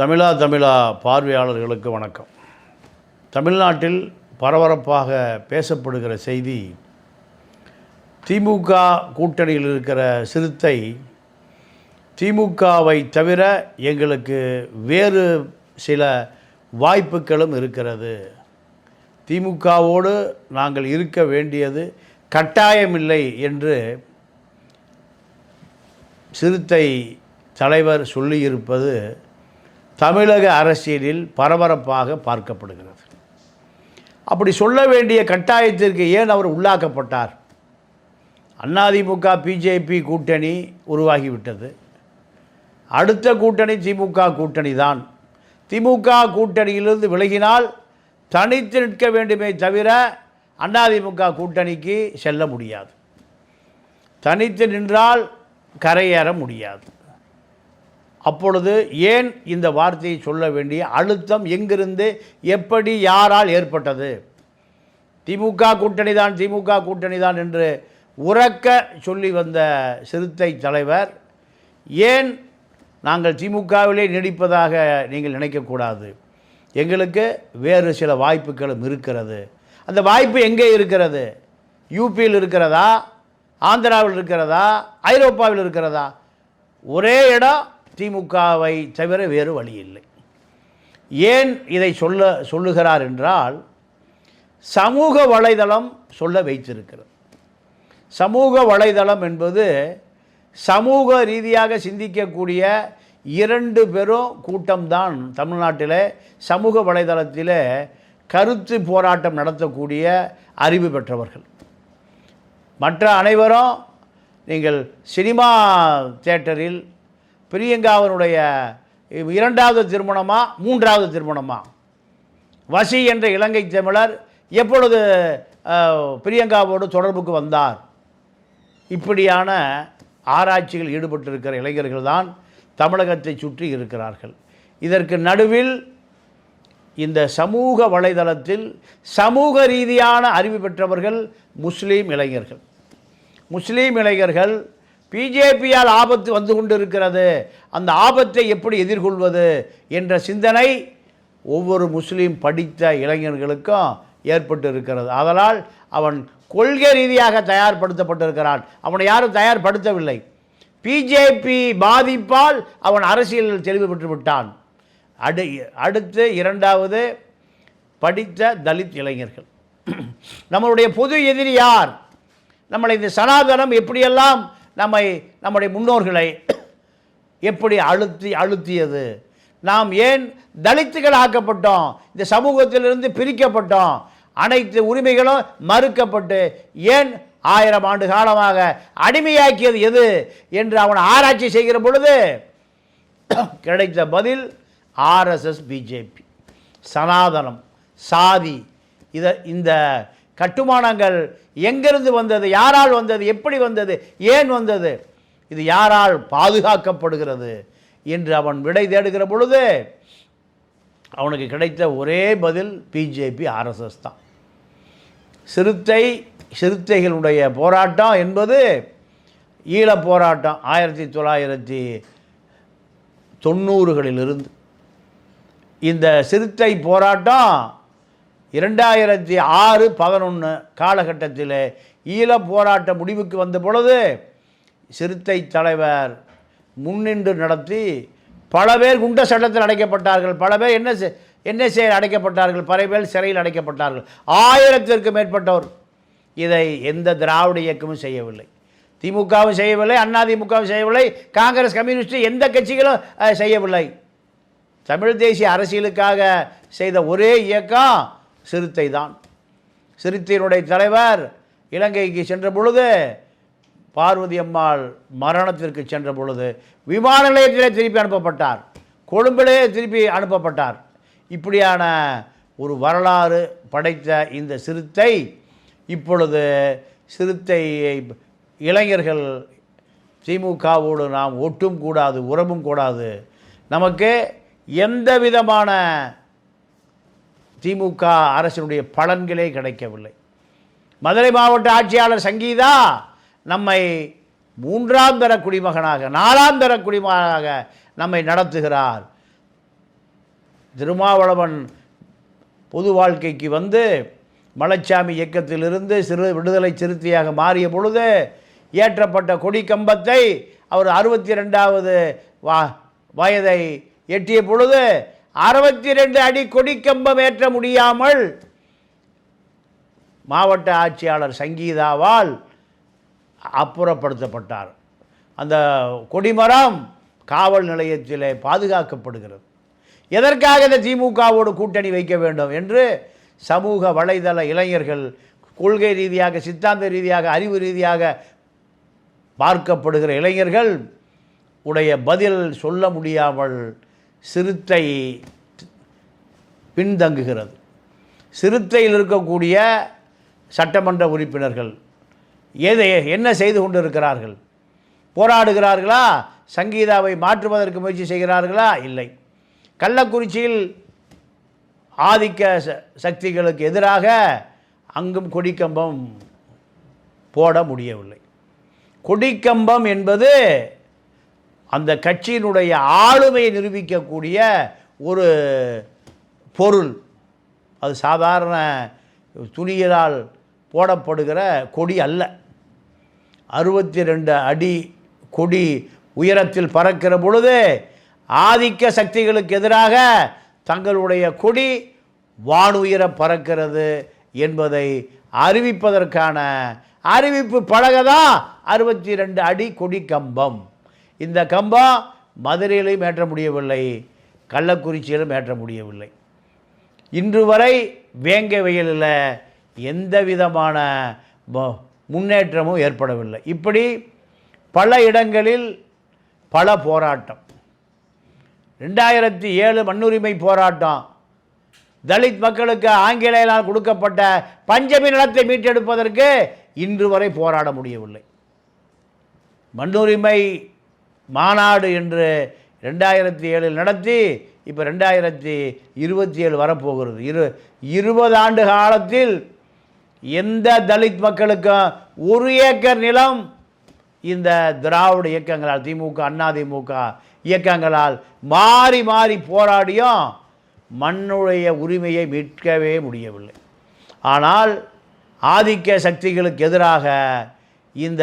தமிழா தமிழா பார்வையாளர்களுக்கு வணக்கம். தமிழ்நாட்டில் பரபரப்பாக பேசப்படுகிற செய்தி திமுக கூட்டணியில் இருக்கிற சிறுத்தை திமுகவை தவிர எங்களுக்கு வேறு சில வாய்ப்புகளும் இருக்கிறது. திமுகவோடு நாங்கள் இருக்க வேண்டியது கட்டாயமில்லை என்று சிறுத்தை தலைவர் சொல்லியிருப்பது தமிழக அரசியலில் பரபரப்பாக பார்க்கப்படுகிறது. அப்படி சொல்ல வேண்டிய கட்டாயத்திற்கு ஏன் அவர் உள்ளாக்கப்பட்டார்? அதிமுக பிஜேபி கூட்டணி உருவாகிவிட்டது. அடுத்த கூட்டணி திமுக கூட்டணி தான். திமுக கூட்டணியிலிருந்து விலகினால் தனித்து நிற்க வேண்டுமே தவிர அதிமுக கூட்டணிக்கு செல்ல முடியாது. தனித்து நின்றால் கரையேற முடியாது. அப்பொழுது ஏன் இந்த வார்த்தையை சொல்ல வேண்டிய அழுத்தம் எங்கிருந்து எப்படி யாரால் ஏற்பட்டது? திமுக கூட்டணி தான் திமுக கூட்டணி தான் என்று உறக்க சொல்லி வந்த சிறுத்தை தலைவர் ஏன் நாங்கள் திமுகவிலே நீடிப்பதாக நீங்கள் நினைக்கக்கூடாது? எங்களுக்கு வேறு சில வாய்ப்புகளும் இருக்கிறது. அந்த வாய்ப்பு எங்கே இருக்கிறது? யூபியில் இருக்கிறதா? ஆந்திராவில் இருக்கிறதா? ஐரோப்பாவில் இருக்கிறதா? ஒரே இடம் திமுகவை தவிர வேறு வழி இல்லை. ஏன் இதை சொல்ல சொல்லுகிறார் என்றால் சமூக வலைதளம் சொல்ல வைத்திருக்கிறது. சமூக வலைதளம் என்பது சமூக ரீதியாக சிந்திக்கக்கூடிய இரண்டு பெரும் கூட்டம்தான் தமிழ்நாட்டில் சமூக வலைதளத்தில் கருத்து போராட்டம் நடத்தக்கூடிய அறிவு பெற்றவர்கள். மற்ற அனைவரும் நீங்கள் சினிமா தியேட்டரில் பிரியங்காவினுடைய இரண்டாவது திருமணமா மூன்றாவது திருமணமா? வசி என்ற இலங்கை தமிழர் எப்பொழுது பிரியங்காவோடு தொடர்புக்கு வந்தார்? இப்படியான ஆராய்ச்சியில் ஈடுபட்டிருக்கிற இளைஞர்கள் தான் தமிழகத்தை சுற்றி இருக்கிறார்கள். இதற்கு நடுவில் இந்த சமூக வலைதளத்தில் சமூக ரீதியான அறிவு பெற்றவர்கள் முஸ்லீம் இளைஞர்கள். முஸ்லீம் இளைஞர்கள் பிஜேபியால் ஆபத்து வந்து கொண்டிருக்கிறது. அந்த ஆபத்தை எப்படி எதிர்கொள்வது என்ற சிந்தனை ஒவ்வொரு முஸ்லீம் படித்த இளைஞர்களுக்கும் ஏற்பட்டு இருக்கிறது அதனால் அவன் கொள்கை ரீதியாக தயார்படுத்தப்பட்டிருக்கிறான். அவனை யாரும் தயார்படுத்தவில்லை. பிஜேபி பாதிப்பால் அவன் அரசியலில் தெளிவு பெற்று விட்டான். அடு அடுத்து இரண்டாவது படித்த தலித் இளைஞர்கள். நம்மளுடைய பொது எதிரி யார்? நம்மளை இந்த சனாதனம் எப்படியெல்லாம் நம்மை நம்முடைய முன்னோர்களை எப்படி அழுத்தி அழுத்தியது? நாம் ஏன் தலித்துகள் ஆக்கப்பட்டோம் இந்த சமூகத்திலிருந்து பிரிக்கப்பட்டோம். அனைத்து உரிமைகளும் மறுக்கப்பட்டு ஏன் ஆயிரம் ஆண்டு காலமாக அடிமையாக்கியது எது என்று அவன் ஆராய்ச்சி செய்கிற பொழுது கிடைத்த பதில் ஆர்எஸ்எஸ் பிஜேபி சனாதனம் சாதி இதை இந்த கட்டுமானங்கள் எங்கிருந்து வந்தது யாரால் வந்தது எப்படி வந்தது ஏன் வந்தது இது யாரால் பாதுகாக்கப்படுகிறது என்று அவன் விடை தேடுகிற பொழுது அவனுக்கு கிடைத்த ஒரே பதில் பிஜேபி ஆர்எஸ்எஸ் தான். சிறுத்தை சிறுத்தைகளுடைய போராட்டம் என்பது ஈழப் போராட்டம் ஆயிரத்தி தொள்ளாயிரத்தி தொண்ணூறுகளிலிருந்து. இந்த சிறுத்தை போராட்டம் இரண்டாயிரத்தி ஆறு பதினொன்று காலகட்டத்தில் ஈழ போராட்ட முடிவுக்கு வந்த பொழுது சிறுத்தை தலைவர் முன்னின்று நடத்தி பல பேர் குண்ட சட்டத்தில் அடைக்கப்பட்டார்கள். பல பேர் என்ன செ- என்ன செய்ய அடைக்கப்பட்டார்கள்? பல பேர் சிறையில் அடைக்கப்பட்டார்கள். ஆயிரத்திற்கு மேற்பட்டோர் இதை எந்த திராவிட இயக்கமும் செய்யவில்லை. திமுகவும் செய்யவில்லை அதிமுகவும் செய்யவில்லை காங்கிரஸ் கம்யூனிஸ்ட் எந்த கட்சிகளும் செய்யவில்லை. தமிழ் தேசிய அரசியலுக்காக செய்த ஒரே இயக்கம் சிறுத்தை தான் சிறுத்தையினுடைய தலைவர் இலங்கைக்கு சென்ற பொழுது பார்வதி அம்மாள் மரணத்திற்கு சென்ற பொழுது விமான நிலையத்திலே திருப்பி அனுப்பப்பட்டார். கொழும்பிலே திருப்பி அனுப்பப்பட்டார். இப்படியான ஒரு வரலாறு படைத்த இந்த சிறுத்தை இப்பொழுது சிறுத்தையை இளைஞர்கள் திமுகவோடு நாம் ஒட்டும் கூடாது உறவும் கூடாது. நமக்கு எந்த விதமான திமுக அரசினுடைய பலன்களே கிடைக்கவில்லை. மதுரை மாவட்ட ஆட்சியாளர் சங்கீதா நம்மை மூன்றாம் தர குடிமகனாக நாலாம் தர குடிமகனாக நம்மை நடத்துகிறார். திருமாவளவன் பொது வாழ்க்கைக்கு வந்து மலைச்சாமி இயக்கத்திலிருந்து சிறு விடுதலை சிறுத்தையாக மாறிய பொழுது ஏற்றப்பட்ட கொடி கம்பத்தை அவர் அறுபத்தி ரெண்டாவது வா வயதை எட்டிய பொழுது அறுபத்தி ரெண்டு அடி கொடி கம்பம் ஏற்ற முடியாமல் மாவட்ட ஆட்சியாளர் சங்கீதாவால் அப்புறப்படுத்தப்பட்டார். அந்த கொடிமரம் காவல் நிலையத்திலே பாதுகாக்கப்படுகிறது. எதற்காக இந்த திமுகவோடு கூட்டணி வைக்க வேண்டும் என்று சமூக வலைதள இளைஞர்கள் கொள்கை ரீதியாக சித்தாந்த ரீதியாக அறிவு ரீதியாக பார்க்கப்படுகிற இளைஞர்கள் உடைய பதில் சொல்ல முடியாமல் சிறுத்தை பின்தங்குகிறது. சிறுத்தையில் இருக்கக்கூடிய சட்டமன்ற உறுப்பினர்கள் எதை என்ன செய்து கொண்டிருக்கிறார்கள்? போராடுகிறார்களா? சங்கீதாவை மாற்றுவதற்கு முயற்சி செய்கிறார்களா? இல்லை. கள்ளக்குறிச்சியில் ஆதிக்க ச- சக்திகளுக்கு எதிராக அங்கும் கொடிக்கம்பம் போட முடியவில்லை. கொடிக்கம்பம் என்பது அந்த கட்சியினுடைய ஆளுமையை நிரூபிக்கக்கூடிய ஒரு பொருள். அது சாதாரண துணியலால் போடப்படுகிற கொடி அல்ல. அறுபத்தி ரெண்டு அடி கொடி உயரத்தில் பறக்கிற பொழுது ஆதிக்க சக்திகளுக்கு எதிராக தங்களுடைய கொடி வானுயர பறக்கிறது என்பதை அறிவிப்பதற்கான அறிவிப்பு பழகதான் அறுபத்தி ரெண்டு அடி கொடி கம்பம். இந்த கம்பம் மதுரையிலையும் ஏற்ற முடியவில்லை கள்ளக்குறிச்சியிலும் ஏற்ற முடியவில்லை. இன்று வரை வேங்க வயலில் எந்த விதமான முன்னேற்றமும் ஏற்படவில்லை. இப்படி பல இடங்களில் பல போராட்டம். ரெண்டாயிரத்தி ஏழு மண்ணுரிமை போராட்டம். தலித் மக்களுக்கு ஆங்கிலேயரால் கொடுக்கப்பட்ட பஞ்சமி நிலத்தை மீட்டெடுப்பதற்கு இன்று வரை போராட முடியவில்லை. மண்ணுரிமை மாநாடு என்று ரெண்டாயிரத்தி ஏழில் நடத்தி இப்போ ரெண்டாயிரத்தி இருபத்தி ஏழு வரப்போகிறது. இரு இருபது ஆண்டு காலத்தில் எந்த தலித் மக்களுக்கும் ஒரு ஏக்கர் நிலம் இந்த திராவிட இயக்கங்களால் திமுக அதிமுக இயக்கங்களால் மாறி மாறி போராடியும் மண்ணுடைய உரிமையை மீட்கவே முடியவில்லை. ஆனால் ஆதிக்க சக்திகளுக்கு எதிராக இந்த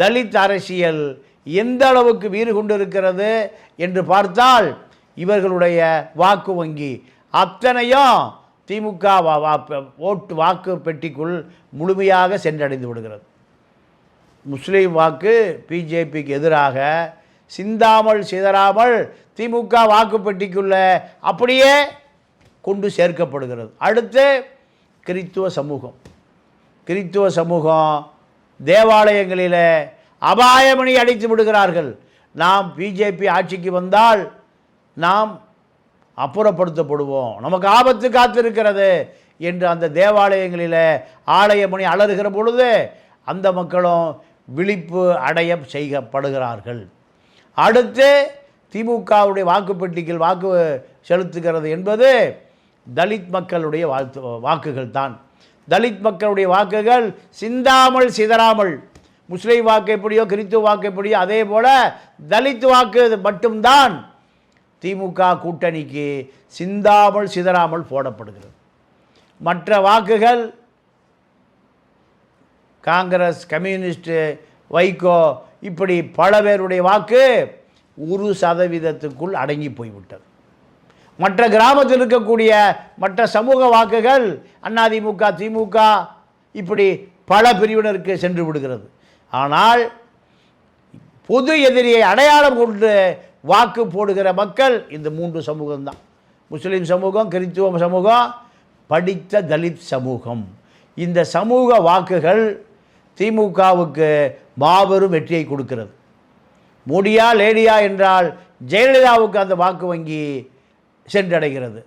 தலித் அரசியல் எந்த அளவுக்கு வீறு கொண்டிருக்கிறது என்று பார்த்தால் இவர்களுடைய வாக்கு வங்கி அத்தனையும் திமுக வா- ஓட்டு வாக்கு பெட்டிக்குள் முழுமையாக சென்றடைந்து விடுகிறது. முஸ்லீம் வாக்கு பிஜேபிக்கு எதிராக சிந்தாமல் சிதறாமல் திமுக வாக்கு பெட்டிக்குள்ளே அப்படியே கொண்டு சேர்க்கப்படுகிறது. அடுத்து கிறித்துவ சமூகம். கிறித்துவ சமூகம் தேவாலயங்களில் அபாயமணி அடித்து விடுகிறார்கள். நாம் பிஜேபி ஆட்சிக்கு வந்தால் நாம் அப்புறப்படுத்தப்படுவோம். நமக்கு ஆபத்து காத்திருக்கிறது என்று அந்த தேவாலயங்களில் ஆலயமணி அலறுகிற பொழுது அந்த மக்களும் விழிப்பு அடைய செய்யப்படுகிறார்கள். அடுத்து திமுகவுடைய வாக்குப்பெட்டிகள் வாக்கு செலுத்துகிறது என்பது தலித் மக்களுடைய வாழ்த்து வாக்குகள் தான். தலித் மக்களுடைய வாக்குகள் சிந்தாமல் சிதறாமல் முஸ்லீம் வாக்கு எப்படியோ கிறித்துவ வாக்கு எப்படியோ அதே போல் தலித் வாக்கு மட்டும்தான் திமுக கூட்டணிக்கு சிந்தாமல் சிதறாமல் போடப்படுகிறது. மற்ற வாக்குகள் காங்கிரஸ் கம்யூனிஸ்ட்டு வைகோ இப்படி பல பேருடைய வாக்கு ஒரு சதவீதத்துக்குள் அடங்கி போய்விட்டது. மற்ற கிராமத்தில் இருக்கக்கூடிய மற்ற சமூக வாக்குகள் அதிமுக திமுக இப்படி பல பிரிவினருக்கு சென்று விடுகிறது. ஆனால் பொது எதிரியை அடையாளம் கொண்டு வாக்கு போடுகிற மக்கள் இந்த மூன்று சமூகம்தான். முஸ்லீம் சமூகம் கிறித்துவ சமூகம் படித்த தலித் சமூகம். இந்த சமூக வாக்குகள் திமுகவுக்கு மாபெரும் வெற்றியை கொடுக்கிறது. மோடியா லேடியா என்றால் ஜெயலலிதாவுக்கு அந்த வாக்கு வங்கி சென்றடைகிறது.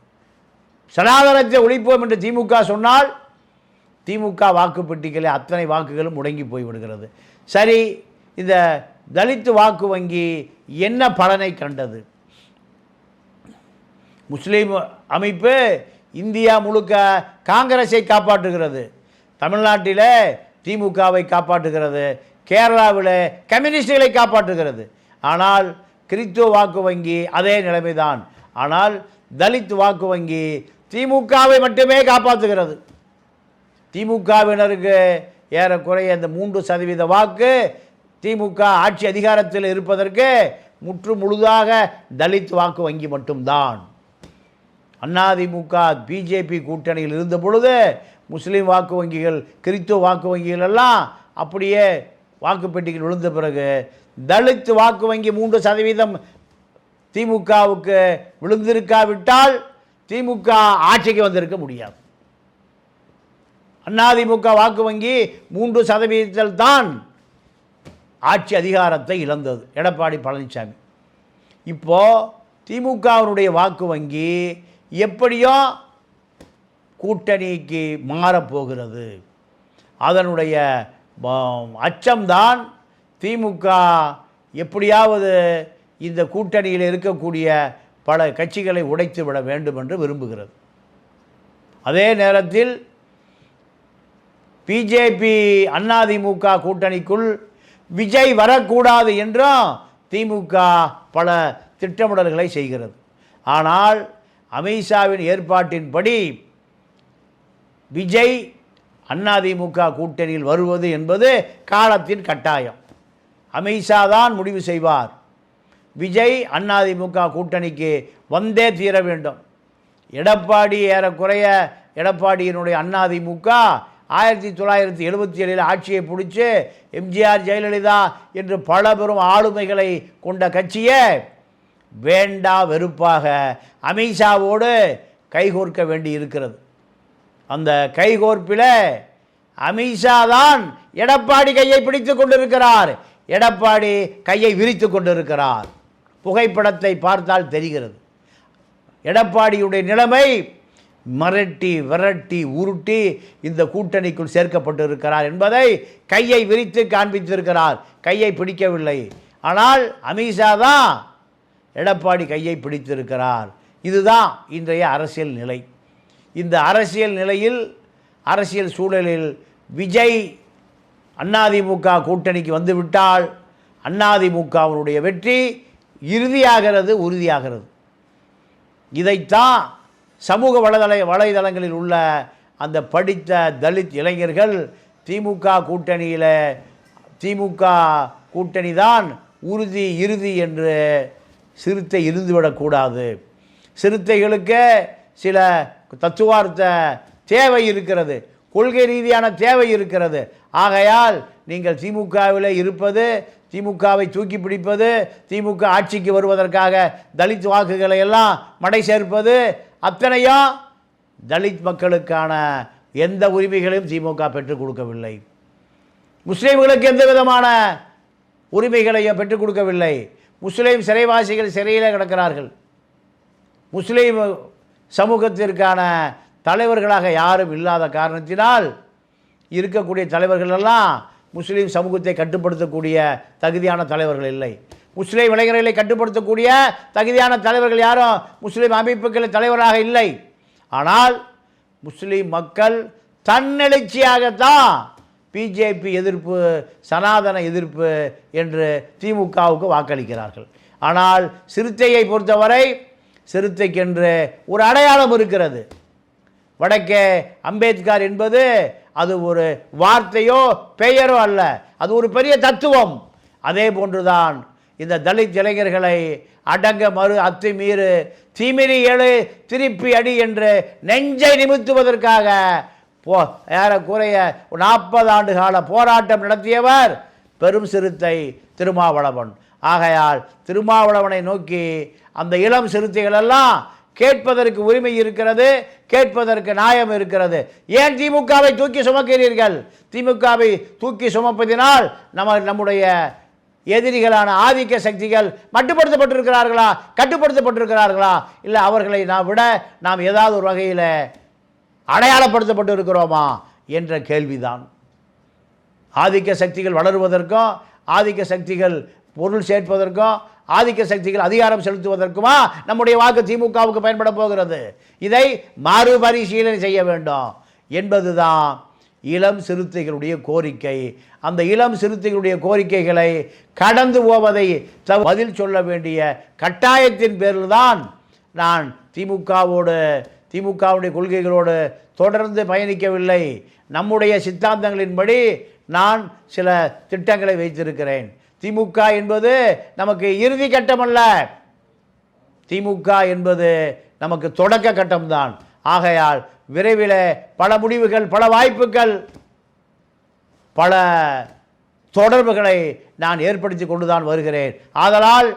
சனாதனத்தை ஒழிப்போம் என்று திமுக சொன்னால் திமுக வாக்குப்பெட்டிகளில் அத்தனை வாக்குகளும் முடங்கி போய்விடுகிறது. சரி இந்த தலித்து வாக்கு வங்கி என்ன பலனை கண்டது? முஸ்லீம் அமைப்பு இந்தியா முழுக்க காங்கிரஸை காப்பாற்றுகிறது. தமிழ்நாட்டில் திமுகவை காப்பாற்றுகிறது. கேரளாவில் கம்யூனிஸ்டுகளை காப்பாற்றுகிறது. ஆனால் கிறித்துவ வாக்கு வங்கி அதே நிலைமைதான். ஆனால் தலித் வாக்கு வங்கி திமுகவை மட்டுமே காப்பாற்றுகிறது. திமுகவினருக்கு ஏறக்குறைய இந்த மூன்று சதவீத வாக்கு திமுக ஆட்சி அதிகாரத்தில் இருப்பதற்கு முற்று முழுதாக தலித் வாக்கு வங்கி மட்டும்தான். அதிமுக பிஜேபி கூட்டணியில் இருந்த பொழுது முஸ்லீம் வாக்கு வங்கிகள் கிறித்துவ வாக்கு வங்கிகள் எல்லாம் அப்படியே வாக்குப்பெட்டிகள் விழுந்த பிறகு தலித் வாக்கு வங்கி மூன்று சதவீதம் திமுகவுக்கு விழுந்திருக்காவிட்டால் திமுக ஆட்சிக்கு வந்திருக்க முடியாது. அதிமுக வாக்கு வங்கி மூன்று சதவீதத்தில் தான் ஆட்சி அதிகாரத்தை இழந்தது. எடப்பாடி பழனிசாமி இப்போது திமுகவினுடைய வாக்கு வங்கி எப்படியோ கூட்டணிக்கு மாறப்போகிறது. அதனுடைய அச்சம்தான் திமுக எப்படியாவது இந்த கூட்டணியில் இருக்கக்கூடிய பல கட்சிகளை உடைத்து விட வேண்டும் என்று விரும்புகிறது. அதே நேரத்தில் பிஜேபி அதிமுக கூட்டணிக்குள் விஜய் வரக்கூடாது என்றும் திமுக பல திட்டமிடல்களை செய்கிறது. ஆனால் அமித்ஷாவின் ஏற்பாட்டின்படி விஜய் அதிமுக கூட்டணியில் வருவது என்பது காலத்தின் கட்டாயம். அமித்ஷா தான் முடிவு செய்வார். விஜய் அதிமுக கூட்டணிக்கு வந்தே தீர வேண்டும். எடப்பாடி ஏறக்குறைய எடப்பாடியினுடைய அதிமுக ஆயிரத்தி தொள்ளாயிரத்தி எழுபத்தி ஏழில் ஆட்சியை பிடிச்சி எம்ஜிஆர் ஜெயலலிதா என்று பல பெரும் ஆளுமைகளை கொண்ட கட்சியை வேண்டா வெறுப்பாக அமித்ஷாவோடு கைகோர்க்க வேண்டி இருக்கிறது அந்த கைகோர்ப்பில் அமித்ஷா தான் எடப்பாடி கையை பிடித்து கொண்டிருக்கிறார். எடப்பாடி கையை விரித்து கொண்டிருக்கிறார். புகைப்படத்தை பார்த்தால் தெரிகிறது. எடப்பாடியுடைய நிலைமை மிரட்டி விரட்டி உருட்டி இந்த கூட்டணிக்குள் சேர்க்கப்பட்டிருக்கிறார் என்பதை கையை விரித்து காண்பித்திருக்கிறார். கையை பிடிக்கவில்லை. ஆனால் அமித்ஷா தான் எடப்பாடி கையை பிடித்திருக்கிறார். இதுதான் இன்றைய அரசியல் நிலை. இந்த அரசியல் நிலையில் அரசியல் சூழலில் விஜய் அதிமுக கூட்டணிக்கு வந்துவிட்டால் அதிமுகவினுடைய வெற்றி இறுதியாகிறது உறுதியாகிறது. இதைத்தான் சமூக வலைதள வலைதளங்களில் உள்ள அந்த படித்த தலித் இளைஞர்கள் திமுக கூட்டணியில் திமுக கூட்டணி தான் உறுதி இறுதி என்று சிறுத்தை இருந்துவிடக்கூடாது சிறுத்தைகளுக்கு சில தத்துவார்த்த தேவை இருக்கிறது. கொள்கை ரீதியான தேவை இருக்கிறது. ஆகையால் நீங்கள் திமுகவில் இருப்பது திமுகவை தூக்கி பிடிப்பது திமுக ஆட்சிக்கு வருவதற்காக தலித் வாக்குகளை எல்லாம் மடை சேர்ப்பது அத்தனையா தலித் மக்களுக்கான எந்த உரிமைகளையும் திமுக பெற்றுக் கொடுக்கவில்லை. முஸ்லீம்களுக்கு எந்த விதமான உரிமைகளையும் பெற்றுக் கொடுக்கவில்லை. முஸ்லீம் சிறைவாசிகள் சிறையில் கிடக்கிறார்கள். முஸ்லீம் சமூகத்திற்கான தலைவர்களாக யாரும் இல்லாத காரணத்தினால் இருக்கக்கூடிய தலைவர்கள் எல்லாம் முஸ்லீம் சமூகத்தை கட்டுப்படுத்தக்கூடிய தகுதியான தலைவர்கள் இல்லை. முஸ்லீம் இளைஞர்களை கட்டுப்படுத்தக்கூடிய தகுதியான தலைவர்கள் யாரும் முஸ்லீம் அமைப்புகளின் தலைவராக இல்லை. ஆனால் முஸ்லீம் மக்கள் தன்னெழுச்சியாகத்தான் பிஜேபி எதிர்ப்பு சனாதன எதிர்ப்பு என்று திமுகவுக்கு வாக்களிக்கிறார்கள். ஆனால் சிறுத்தையை பொறுத்தவரை சிறுத்தைக்கென்று ஒரு அடையாளம் இருக்கிறது. வடக்கே அம்பேத்கர் என்பது அது ஒரு வார்த்தையோ பெயரோ அல்ல. அது ஒரு பெரிய தத்துவம். அதே போன்றுதான் இந்த தலித் இளைஞர்களை அடங்க மறு அத்துமீறு. திமிரி எழு திருப்பி அடி என்று நெஞ்சை நிமித்துவதற்காக போ ஏறக்குறைய நாற்பது ஆண்டு கால போராட்டம் நடத்தியவர் பெரும் சிறுத்தை திருமாவளவன். ஆகையால் திருமாவளவனை நோக்கி அந்த இளம் சிறுத்தைகளெல்லாம் கேட்பதற்கு உரிமை இருக்கிறது கேட்பதற்கு நியாயம் இருக்கிறது. ஏன் திமுகவை தூக்கி சுமக்கிறீர்கள்? திமுகவை தூக்கி சுமப்பதினால் நம்ம நம்முடைய எதிரிகளான ஆதிக்க சக்திகள் மட்டுப்படுத்தப்பட்டிருக்கிறார்களா? கட்டுப்படுத்தப்பட்டிருக்கிறார்களா? இல்லை அவர்களை நாம் விட நாம் ஏதாவது ஒரு வகையில் அடையாளப்படுத்தப்பட்டு இருக்கிறோமா என்ற கேள்விதான். ஆதிக்க சக்திகள் வளருவதற்கும் ஆதிக்க சக்திகள் பொருள் சேர்ப்பதற்கும் ஆதிக்க சக்திகள் அதிகாரம் செலுத்துவதற்குமா நம்முடைய வாக்கு திமுகவுக்கு பயன்பட போகிறது? இதை மறுபரிசீலனை செய்ய வேண்டும் என்பதுதான் இளம் சிறுத்தைகளுடைய கோரிக்கை. அந்த இளம் சிறுத்தைகளுடைய கோரிக்கைகளை கடந்து போவதை த- பதில் சொல்ல வேண்டிய கட்டாயத்தின் பேரில் தான் நான் திமுகவோடு திமுகவுடைய கொள்கைகளோடு தொடர்ந்து பயணிக்கவில்லை. நம்முடைய சித்தாந்தங்களின்படி நான் சில திட்டங்களை வைத்திருக்கிறேன். திமுக என்பது நமக்கு இறுதி கட்டமல்ல. திமுக என்பது நமக்கு தொடக்க கட்டம்தான். ஆகையால் விரைவில் பல முடிவுகள் பல வாய்ப்புகள் பல தொடர்புகளை நான் ஏற்படுத்தி கொண்டு தான் வருகிறேன். ஆதலால்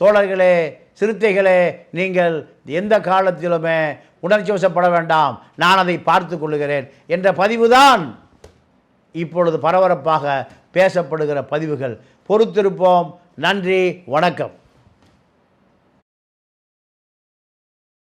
தோழர்களே சிறுத்தைகளே நீங்கள் எந்த காலத்திலுமே உணர்ச்சி வசப்பட வேண்டாம். நான் அதை பார்த்து கொள்ளுகிறேன் என்ற பதிவுதான் இப்பொழுது பரபரப்பாக பேசப்படுகிற பதிவுகள். பொறுத்திருப்போம். நன்றி வணக்கம்.